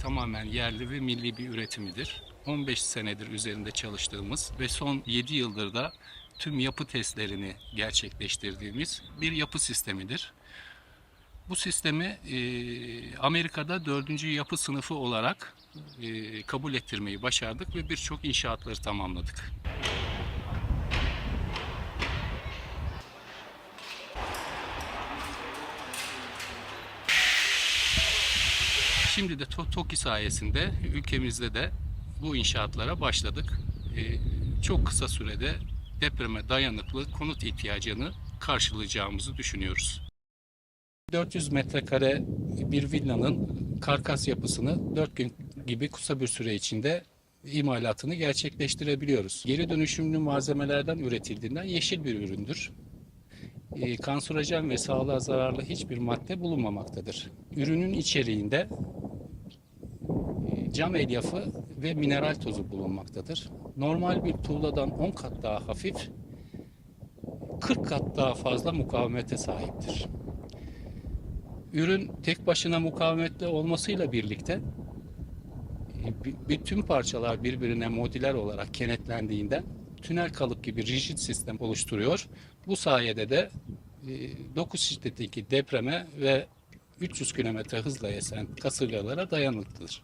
tamamen yerli ve milli bir üretimidir. 15 senedir üzerinde çalıştığımız ve son 7 yıldır da tüm yapı testlerini gerçekleştirdiğimiz bir yapı sistemidir. Bu sistemi e, Amerika'da dördüncü yapı sınıfı olarak e, kabul ettirmeyi başardık ve birçok inşaatları tamamladık. Şimdi de To- TOKİ sayesinde ülkemizde de bu inşaatlara başladık. E, çok kısa sürede depreme dayanıklı konut ihtiyacını karşılayacağımızı düşünüyoruz. 400 metrekare bir villanın karkas yapısını 4 gün gibi kısa bir süre içinde imalatını gerçekleştirebiliyoruz. Geri dönüşümlü malzemelerden üretildiğinden yeşil bir üründür. E, kanserojen ve sağlığa zararlı hiçbir madde bulunmamaktadır. Ürünün içeriğinde e, cam elyafı ve mineral tozu bulunmaktadır. Normal bir tuğladan 10 kat daha hafif, 40 kat daha fazla mukavemete sahiptir. Ürün tek başına mukavemetli olmasıyla birlikte e, bütün parçalar birbirine modüler olarak kenetlendiğinden tünel kalıp gibi rigid sistem oluşturuyor. Bu sayede de e, 9 şiddetindeki depreme ve 300 km hızla esen kasırgalara dayanıklıdır.